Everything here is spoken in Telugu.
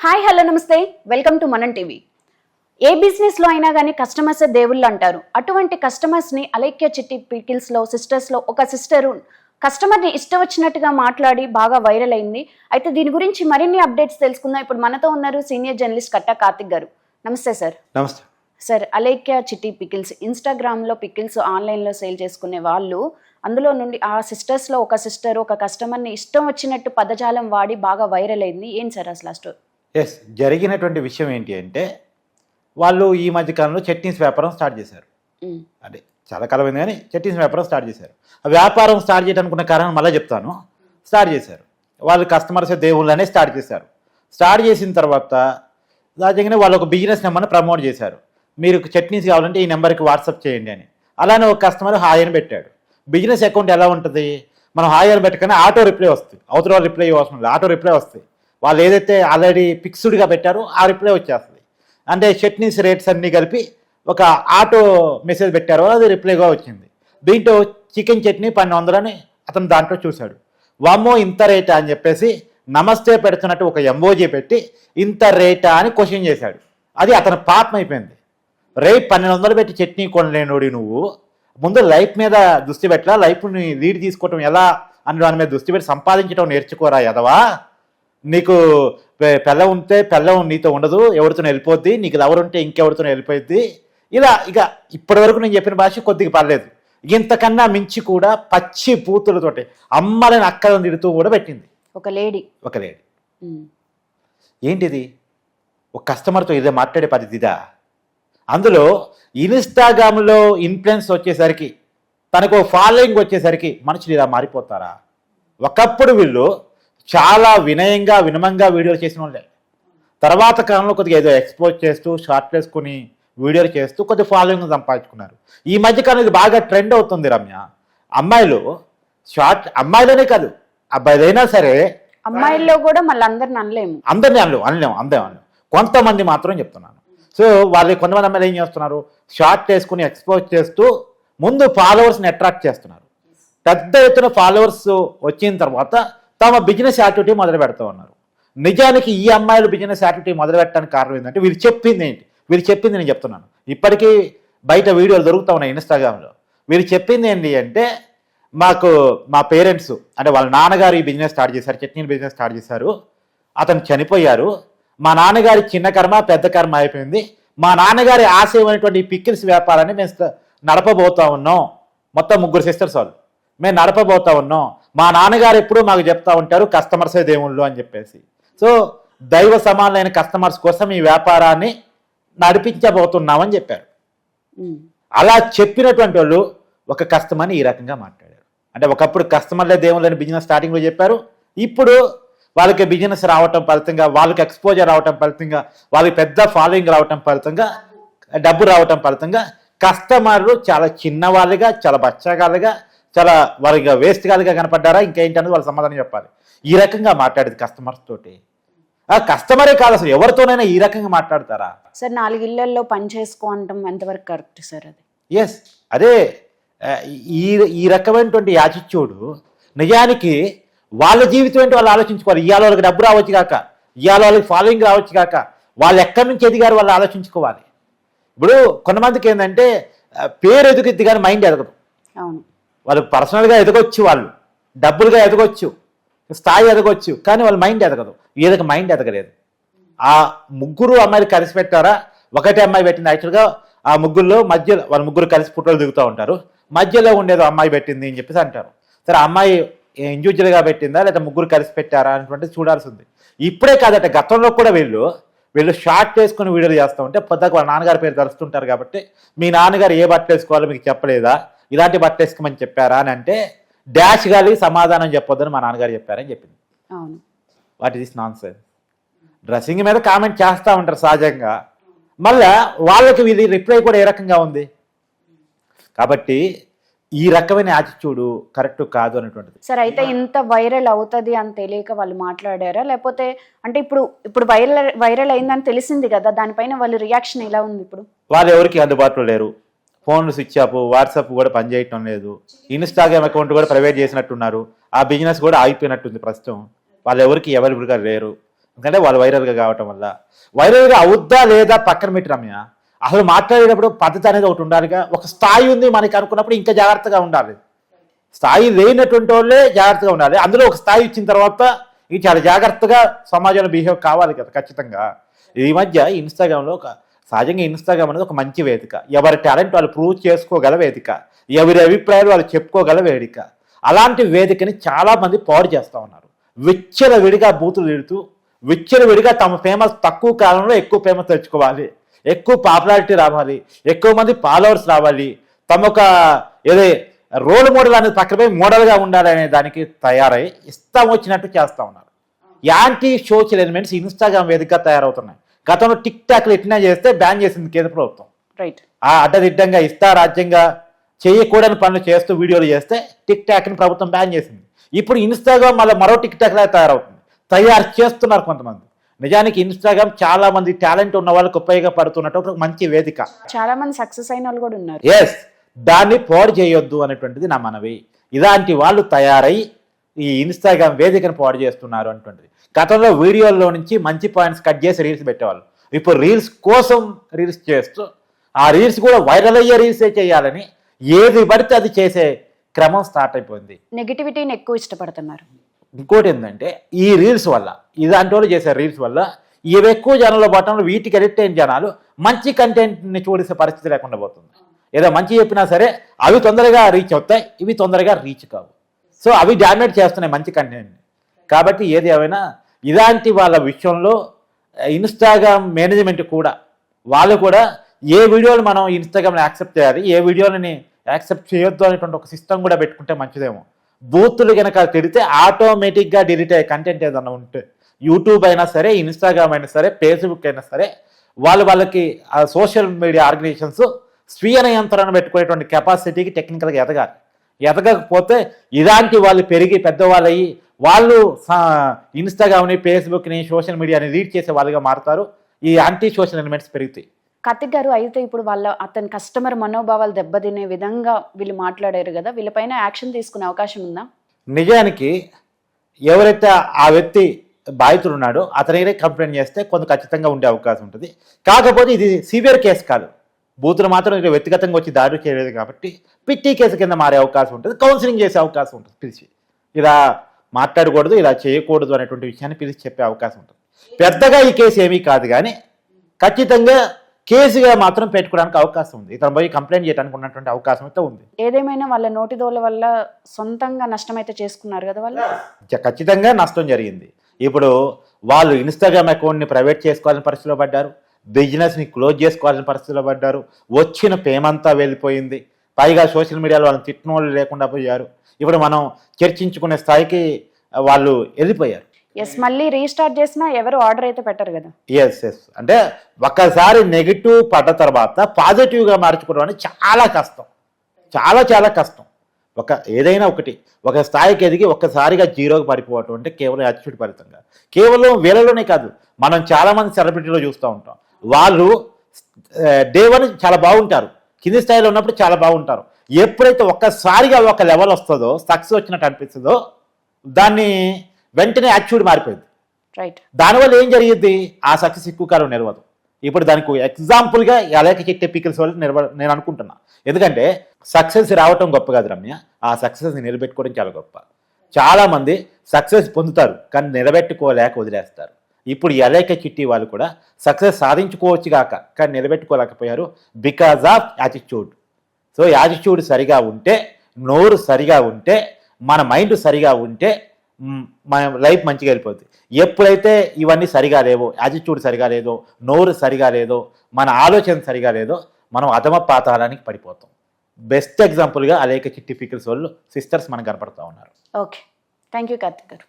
హాయ్ హలో నమస్తే. Welcome to Manam TV. ఏ బిజినెస్లో అయినా కానీ కస్టమర్స్ దేవుళ్ళు అంటారు. అటువంటి కస్టమర్స్ని అలైక్య చిట్టి పికిల్స్లో సిస్టర్స్లో ఒక సిస్టర్ కస్టమర్ని ఇష్టం వచ్చినట్టుగా మాట్లాడి బాగా వైరల్ అయింది. అయితే దీని గురించి మరిన్ని అప్డేట్స్ తెలుసుకుందాం. ఇప్పుడు మనతో ఉన్నారు సీనియర్ జర్నలిస్ట్ కట్టా కార్తిక్ గారు. నమస్తే సార్. నమస్తే. సార్ అలేఖ్య చిట్టి పికిల్స్ ఇన్స్టాగ్రామ్లో పికిల్స్ ఆన్లైన్లో సేల్ చేసుకునే వాళ్ళు అందులో నుండి ఆ సిస్టర్స్లో ఒక సిస్టర్ ఒక కస్టమర్ని ఇష్టం వచ్చినట్టు పదజాలం వాడి బాగా వైరల్ అయింది. ఏం సార్ అసలు స్టోరీ ఎస్ జరిగినటువంటి విషయం ఏంటి అంటే వాళ్ళు ఈ మధ్య కాలంలో చట్నీస్ వ్యాపారం స్టార్ట్ చేశారు. అంటే చాలా కాలమైంది కానీ చట్నీస్ వ్యాపారం స్టార్ట్ చేశారు. ఆ వ్యాపారం స్టార్ట్ చేయడానికి కారణం మళ్ళీ చెప్తాను. స్టార్ట్ చేశారు. వాళ్ళు కస్టమర్స్ దేవుళ్ళనే స్టార్ట్ చేశారు. స్టార్ట్ చేసిన తర్వాత సహజంగానే వాళ్ళు ఒక బిజినెస్ నెంబర్ని ప్రమోట్ చేశారు. మీరు చట్నీస్ కావాలంటే ఈ నెంబర్కి వాట్సాప్ చేయండి అని. అలానే ఒక కస్టమర్ హాయ్ అని పెట్టాడు. బిజినెస్ అకౌంట్ ఎలా ఉంటుంది? మనం హాయ్ అని పెట్టగానే ఆటో రిప్లై వస్తుంది. అవతల రిప్లై అవసరం లేదు ఆటో రిప్లై వస్తాయి వాళ్ళు ఏదైతే ఆల్రెడీ ఫిక్స్డ్గా పెట్టారో ఆ రిప్లై వచ్చేస్తుంది. అంటే చట్నీస్ రేట్స్ అన్నీ కలిపి ఒక ఆటో మెసేజ్ పెట్టారో అది రిప్లైగా వచ్చింది. దీంట్లో చికెన్ చట్నీ పన్నెండు వందలని అతను దాంట్లో చూశాడు. వామ్మో ఇంత రేటా అని చెప్పేసి నమస్తే పెడుతున్నట్టు ఒక ఎంఓజీ పెట్టి ఇంత రేటా అని క్వశ్చన్ చేశాడు. అది అతని పాపం అయిపోయింది. రేపు పన్నెండు వందలు పెట్టి చట్నీ కొనలేనోడి నువ్వు. ముందు లైఫ్ మీద దృష్టి పెట్టలా లైఫ్ని లీడ్ తీసుకోవటం ఎలా అని దాని మీద దృష్టి పెట్టి సంపాదించడం నేర్చుకోరా ఎదవా నీకు పెళ్ళం ఉంటే పెళ్ళం నీతో ఉండదు ఎవరితో వెళ్ళిపోద్ది నీకు లవర్ ఉంటే ఇంకెవరితో వెళ్ళిపోద్ది ఇలా ఇక ఇప్పటి వరకు నేను చెప్పిన భాష కొద్దిగా పర్లేదు. ఇంతకన్నా మించి కూడా పచ్చి పూతులతోటి అమ్మలని అక్కలను తిడుతూ కూడా పెట్టింది. ఒక లేడీ. ఒక లేడీ. ఏంటిది? ఒక కస్టమర్తో ఇదే మాట్లాడే పద్ధతి ఇదా అందులో ఇన్స్టాగ్రామ్లో ఇన్ఫ్లుయెన్స్ వచ్చేసరికి తనకు ఫాలోయింగ్ వచ్చేసరికి మనుషులు ఇలా మారిపోతారా? ఒకప్పుడు వీళ్ళు చాలా వినయంగా వినమంగా వీడియోలు చేసిన వాళ్ళే. తర్వాత కాలంలో కొద్దిగా ఏదో ఎక్స్పోజ్ చేస్తూ షార్ట్ వేసుకుని వీడియోలు చేస్తూ కొద్దిగా ఫాలోయింగ్ సంపాదించుకున్నారు. ఈ మధ్య కాలం ఇది బాగా ట్రెండ్ అవుతుంది రమ్య. అమ్మాయిలు షార్ట్ అమ్మాయిలనే కాదు అబ్బాయిలైనా సరే అమ్మాయిల్లో కూడా మళ్ళీ అందరిని అనలేము. అందరినీ అనలేము అనలేము అందరం అనలేము. కొంతమంది మాత్రం చెప్తున్నాను. సో వాళ్ళు కొంతమంది అమ్మాయిలు ఏం చేస్తున్నారు? షార్ట్ వేసుకుని ఎక్స్పోజ్ చేస్తూ ముందు ఫాలోవర్స్ని అట్రాక్ట్ చేస్తున్నారు. పెద్ద ఎత్తున ఫాలోవర్స్ వచ్చిన తర్వాత తమ బిజినెస్ యాక్టివిటీ మొదలు పెడతా ఉన్నారు. నిజానికి ఈ అమ్మాయిలు బిజినెస్ యాక్టివిటీ మొదలు పెట్టడానికి కారణం ఏంటంటే వీరు చెప్పింది ఏంటి? వీరు చెప్పింది నేను చెప్తున్నాను. ఇప్పటికీ బయట వీడియోలు దొరుకుతా ఉన్నాయి ఇన్స్టాగ్రామ్లో. వీరు చెప్పింది ఏంటి అంటే మాకు మా పేరెంట్స్ అంటే వాళ్ళ నాన్నగారు ఈ బిజినెస్ స్టార్ట్ చేశారు చట్నీ బిజినెస్ స్టార్ట్ చేశారు. అతను చనిపోయారు. మా నాన్నగారి చిన్న కర్మ పెద్ద కర్మ అయిపోయింది. మా నాన్నగారి ఆశయమైనటువంటి ఈ పిక్కిల్స్ వ్యాపారాన్ని మేము నడపబోతా ఉన్నాం. మొత్తం ముగ్గురు సిస్టర్స్ వాళ్ళు. మేము నడపబోతా ఉన్నాం. మా నాన్నగారు ఎప్పుడూ మాకు చెప్తా ఉంటారు కస్టమర్సే దేవుళ్ళు అని చెప్పేసి. సో దైవ సమానమైన కస్టమర్స్ కోసం ఈ వ్యాపారాన్ని నడిపించబోతున్నామని చెప్పారు. అలా చెప్పినటువంటి వాళ్ళు ఒక కస్టమర్ని ఈ రకంగా మాట్లాడారు. అంటే ఒకప్పుడు కస్టమర్లే దేవుళ్ళని బిజినెస్ స్టార్టింగ్లో చెప్పారు. ఇప్పుడు వాళ్ళకి బిజినెస్ రావటం ఫలితంగా వాళ్ళకి ఎక్స్పోజర్ రావటం ఫలితంగా వాళ్ళకి పెద్ద ఫాలోయింగ్ రావటం ఫలితంగా డబ్బు రావటం ఫలితంగా కస్టమర్లు చాలా చిన్నవాళ్ళుగా చాలా బచ్చగాళ్ళుగా చాలా వాళ్ళకి వేస్ట్ గాలుగా కనపడ్డారా? ఇంకేంటనేది వాళ్ళు సమాధానం చెప్పాలి. ఈ రకంగా మాట్లాడేది కస్టమర్స్ తోటి. ఆ కస్టమరే కాదు అసలు ఎవరితోనైనా ఈ రకంగా మాట్లాడతారా? సార్ నాలుగు ఇళ్ళలో పని చేసుకో అంటాం ఎంతవరకు కరెక్ట్ సార్ అది? ఎస్ అదే ఈ ఈ రకమైనటువంటి యాటిట్యూడ్ నిజానికి వాళ్ళ జీవితం ఏంటి వాళ్ళు ఆలోచించుకోవాలి. ఇవాళ వాళ్ళకి డబ్బు రావచ్చు కాక ఇవాళ వాళ్ళకి ఫాలోయింగ్ రావచ్చు కాక వాళ్ళు ఎక్కడి నుంచి ఎదిగారు వాళ్ళు ఆలోచించుకోవాలి. ఇప్పుడు కొంతమందికి ఏంటంటే పేరు ఎదుగుద్ది కానీ మైండ్ ఎదగదు. అవును. వాళ్ళు పర్సనల్గా ఎదగొచ్చు వాళ్ళు. డబ్బులుగా ఎదగొచ్చు. స్థాయి ఎదగొచ్చు. కానీ వాళ్ళ మైండ్ ఎదగదు. వీళ్ళకి మైండ్ ఎదగలేదు. ఆ ముగ్గురు అమ్మాయిలు కలిసి పెట్టారా? ఒకటే అమ్మాయి పెట్టింది. యాక్చువల్గా ఆ ముగ్గురులో మధ్యలో వాళ్ళ ముగ్గురు కలిసి ఫోటోలు దిగుతూ ఉంటారు. మధ్యలో ఉండేది అమ్మాయి పెట్టింది అని చెప్పేసి అంటారు. సరే ఆ అమ్మాయి ఇండివిజువల్గా పెట్టిందా? లేదా ముగ్గురు కలిసి పెట్టారా? అనేటువంటిది చూడాల్సి ఉంది. ఇప్పుడే కాదట గతంలో కూడా వీళ్ళు వీళ్ళు షార్ట్ వేసుకుని వీడియోలు చేస్తూ ఉంటే పొద్దుకు వాళ్ళ నాన్నగారి పేరు తలుస్తుంటారు కాబట్టి మీ నాన్నగారు ఏ బట్టలు వేసుకోవాలో మీకు చెప్పలేదా? ఇలాంటి బట్టలు వేసుకోమని చెప్పారా అని అంటే డాష్ గాలి సమాధానం చెప్పొద్దని మా నాన్నగారు చెప్పారని చెప్పింది. అవును. What is nonsense dressing మీద కామెంట్ చేస్తూ ఉంటారు సహజంగా. మళ్ళా వాళ్ళకి ఇది రిప్లై కూడా ఏ రకంగా ఉంది? కాబట్టి ఈ రకమైన యాటిట్యూడ్ కరెక్ట్ కాదు అనేటువంటిది. సార్ అయితే ఇంత వైరల్ అవుతుంది అని తెలియక వాళ్ళు మాట్లాడారా? లేకపోతే అంటే ఇప్పుడు ఇప్పుడు వైరల్ వైరల్ అయిందని తెలిసింది కదా దానిపైన వాళ్ళ రియాక్షన్ ఎలా ఉంది ఇప్పుడు? వాళ్ళు ఎవరికి అందుబాటులో లేరు. ఫోన్లు స్విచ్ ఆఫ్ వాట్సాప్ కూడా పనిచేయటం లేదు. ఇన్స్టాగ్రామ్ అకౌంట్ కూడా ప్రైవేట్ చేసినట్టున్నారు. ఆ బిజినెస్ కూడా ఆగిపోయినట్టుంది ప్రస్తుతం. వాళ్ళు ఎవరికి అవైలబుల్గా లేరు. ఎందుకంటే వాళ్ళు వైరల్గా కావటం వల్ల. వైరల్గా అవుద్దా లేదా పక్కన పెట్టి రమ్య. అసలు మాట్లాడేటప్పుడు పద్ధతి అనేది ఒకటి ఉండాలిగా ఒక స్థాయి ఉంది మనకి అనుకున్నప్పుడు ఇంకా జాగ్రత్తగా ఉండాలి. స్థాయి లేనటువంటి వాళ్ళే జాగ్రత్తగా ఉండాలి. అందులో ఒక స్థాయి ఇచ్చిన తర్వాత ఇది చాలా జాగ్రత్తగా సమాజంలో బిహేవ్ కావాలి కదా ఖచ్చితంగా. ఈ మధ్య ఇన్స్టాగ్రామ్లో ఒక సహజంగా ఇన్స్టాగ్రామ్ అనేది ఒక మంచి వేదిక. ఎవరి టాలెంట్ వాళ్ళు ప్రూవ్ చేసుకోగల వేదిక. ఎవరి అభిప్రాయాలు వాళ్ళు చెప్పుకోగల వేదిక. అలాంటి వేదికని చాలామంది పాడు చేస్తూ ఉన్నారు. విచ్చల విడిగా బూతులు తిడుతూ విచ్చల విడిగా తమ ఫేమస్ తక్కువ కాలంలో ఎక్కువ ఫేమస్ తెచ్చుకోవాలి. ఎక్కువ పాపులారిటీ రావాలి. ఎక్కువ మంది ఫాలోవర్స్ రావాలి. తమ ఒక ఏదే రోల్ మోడల్ అనేది పక్కపై మోడల్గా ఉండాలి అనే దానికి తయారై ఇష్టం వచ్చినట్టు చేస్తూ ఉన్నారు. యాంటీ సోషల్ ఎలిమెంట్స్ ఇన్స్టాగ్రామ్ వేదికగా తయారవుతున్నాయి. గతంలో టిక్ టాక్లు ఎట్లా చేస్తే బ్యాన్ చేసింది కేంద్ర ప్రభుత్వం. రైట్. ఆ అడ్డదిడ్డంగా ఇష్టారాజ్యంగా చేయకూడని పనులు చేస్తూ వీడియోలు చేస్తే టిక్ టాక్ని ప్రభుత్వం బ్యాన్ చేసింది. ఇప్పుడు ఇన్స్టాగ్రామ్ మళ్ళీ మరో టిక్ టాక్ లాగా తయారవుతుంది. తయారు చేస్తున్నారు కొంతమంది. నిజానికి ఇన్స్టాగ్రామ్ చాలా మంది టాలెంట్ ఉన్న వాళ్ళకి ఉపయోగపడుతున్నట్టు ఒక మంచి వేదిక. చాలా మంది సక్సెస్ అయిన వాళ్ళు కూడా ఉన్నారు. ఎస్ దాన్ని పాడు చేయొద్దు అనేటువంటిది నా మనవి. ఇలాంటి వాళ్ళు తయారై ఈ ఇన్స్టాగ్రామ్ వేదికను పాడు చేస్తున్నారు అనేటువంటిది గతంలో వీడియోల్లో నుంచి మంచి పాయింట్స్ కట్ చేసి రీల్స్ పెట్టేవాళ్ళు. ఇప్పుడు రీల్స్ కోసం రీల్స్ చేస్తూ ఆ రీల్స్ కూడా వైరల్ అయ్యే రీల్సే చేయాలని ఏది పడితే అది చేసే క్రమం స్టార్ట్ అయిపోయింది. నెగిటివిటీని ఎక్కువ ఇష్టపడుతున్నారు. ఇంకోటి ఏంటంటే ఈ రీల్స్ వల్ల ఇలాంటి వాళ్ళు చేసే రీల్స్ వల్ల ఇవి ఎక్కువ జనంలో పట్టణంలో వీటికి ఎడిక్ట్ అయిన జనాలు మంచి కంటెంట్ని చూసే పరిస్థితి లేకుండా పోతుంది. ఏదో మంచి చెప్పినా సరే అవి తొందరగా రీచ్ అవుతాయి ఇవి తొందరగా రీచ్ కావు. సో అవి డామేజ్ చేస్తున్నాయి మంచి కంటెంట్ని కాబట్టి ఏది ఏమైనా ఇలాంటి వాళ్ళ విషయంలో ఇన్స్టాగ్రామ్ మేనేజ్మెంట్ కూడా వాళ్ళు కూడా ఏ వీడియోలు మనం ఇన్స్టాగ్రామ్లో యాక్సెప్ట్ చేయాలి ఏ వీడియోలని యాక్సెప్ట్ చేయొద్దు అనేటువంటి ఒక సిస్టమ్ కూడా పెట్టుకుంటే మంచిదేమో. బూతులు కనుక తిడితే ఆటోమేటిక్గా డిలీట్ అయ్యే కంటెంట్ ఏదన్నా ఉంటే యూట్యూబ్ అయినా సరే ఇన్స్టాగ్రామ్ అయినా సరే ఫేస్బుక్ అయినా సరే వాళ్ళు వాళ్ళకి సోషల్ మీడియా ఆర్గనైజేషన్స్ స్వీయ నియంత్రణ పెట్టుకునేటువంటి కెపాసిటీకి టెక్నికల్గా ఎదగాలి. ఎదగకపోతే ఇలాంటి వాళ్ళు పెరిగి పెద్దవాళ్ళు అయ్యి వాళ్ళు ఇన్స్టాగ్రామ్ని ఫేస్బుక్ని సోషల్ మీడియాని రీడ్ చేసే వాళ్ళుగా మారుతారు. ఈ యాంటీ సోషల్ ఎలిమెంట్స్ పెరుగుతాయి. కార్తిక్ గారు అయితే ఇప్పుడు వాళ్ళ అతని కస్టమర్ మనోభావాలు దెబ్బతినే విధంగా వీళ్ళు మాట్లాడారు కదా వీళ్ళపైన యాక్షన్ తీసుకునే అవకాశం ఉందా? నిజానికి ఎవరైతే ఆ వ్యక్తి బాధితుడు ఉన్నాడో అతనినే కంప్లైంట్ చేస్తే కొంత ఖచ్చితంగా ఉండే అవకాశం ఉంటుంది. కాకపోతే ఇది సివియర్ కేసు కాదు. బూతులు మాత్రం ఇక్కడ వ్యక్తిగతంగా వచ్చి దాడి చేయలేదు కాబట్టి పిట్టి కేసు కింద మారే అవకాశం ఉంటుంది కౌన్సిలింగ్ చేసే అవకాశం ఉంటుంది పిలిచి. ఇలా మాట్లాడకూడదు ఇలా చేయకూడదు అనేటువంటి విషయాన్ని పిలిచి చెప్పే అవకాశం ఉంటుంది. పెద్దగా ఈ కేసు ఏమీ కాదు కానీ ఖచ్చితంగా కేసుగా మాత్రం పెట్టుకోవడానికి అవకాశం ఉంది. ఇతను పోయి కంప్లైంట్ చేయడానికి ఉన్నటువంటి అవకాశం అయితే ఉంది. ఏదేమైనా వాళ్ళ నోటిదోల వల్ల సొంతంగా నష్టమైతే చేసుకున్నారు కదా వాళ్ళు? ఖచ్చితంగా నష్టం జరిగింది. ఇప్పుడు వాళ్ళు ఇన్స్టాగ్రామ్ అకౌంట్ని ప్రైవేట్ చేసుకోవాలని పరిస్థితిలో పడ్డారు. బిజినెస్ని క్లోజ్ చేసుకోవాలని పరిస్థితిలో పడ్డారు. వచ్చిన పేమంతా వెళ్ళిపోయింది. పైగా సోషల్ మీడియాలో వాళ్ళని తిట్టిన వాళ్ళు లేకుండా పోయారు. ఇప్పుడు మనం చర్చించుకునే స్థాయికి వాళ్ళు వెళ్ళిపోయారు. ఎస్ మళ్ళీ రీస్టార్ట్ చేసినా ఎవరు ఆర్డర్ అయితే పెట్టరు కదా. ఎస్ ఎస్ అంటే ఒక్కసారి నెగిటివ్ పడ్డ తర్వాత పాజిటివ్గా మార్చుకోవడం అనేది చాలా కష్టం. చాలా చాలా కష్టం. ఒక ఏదైనా ఒకటి ఒక స్థాయికి ఎదిగి ఒక్కసారిగా జీరోకి పడిపోవటం అంటే కేవలం యాటిట్యూడ్ ఫలితంగా. కేవలం వీళ్ళలోనే కాదు మనం చాలామంది సెలబ్రిటీలో చూస్తూ ఉంటాం. వాళ్ళు డే వన్ చాలా బాగుంటారు. కింది స్థాయిలో ఉన్నప్పుడు చాలా బాగుంటారు. ఎప్పుడైతే ఒక్కసారిగా ఒక లెవెల్ వస్తుందో సక్సెస్ వచ్చినట్టు అనిపిస్తుందో దాన్ని వెంటనే యాటిట్యూడ్ మారిపోయింది. రైట్ దానివల్ల ఏం జరిగింది ఆ సక్సెస్ ఎక్కువ కాలం నిలవదు. ఇప్పుడు దానికి ఎగ్జాంపుల్గా ఎలాగ చెట్టే పీకిల్స్ వల్ల నిలవ నేను అనుకుంటున్నా. ఎందుకంటే సక్సెస్ రావటం గొప్ప కాదు రమ్య. ఆ సక్సెస్ని నిలబెట్టుకోవడం చాలా గొప్ప. చాలా మంది సక్సెస్ పొందుతారు కానీ నిలబెట్టుకోలేక వదిలేస్తారు. ఇప్పుడు ఎలైక చిట్టి వాళ్ళు కూడా సక్సెస్ సాధించుకోవచ్చు కాక కానీ నిలబెట్టుకోలేకపోయారు because of attitude. So attitude సరిగా ఉంటే నోరు సరిగా ఉంటే మన మైండ్ సరిగా ఉంటే మన లైఫ్ మంచిగా వెళ్ళిపోతుంది ఎప్పుడైతే ఇవన్నీ సరిగా లేవో యాటిట్యూడ్ సరిగా లేదో నోరు సరిగా లేదో మన ఆలోచన సరిగా లేదో మనం అధమ పాతాళానికి పడిపోతాం. బెస్ట్ ఎగ్జాంపుల్గా అలేక చిట్టి పికిల్స్ వాళ్ళు సిస్టర్స్ మనకు కనపడతా ఉన్నారు. ఓకే. థ్యాంక్ యూ కార్తిక్ గారు.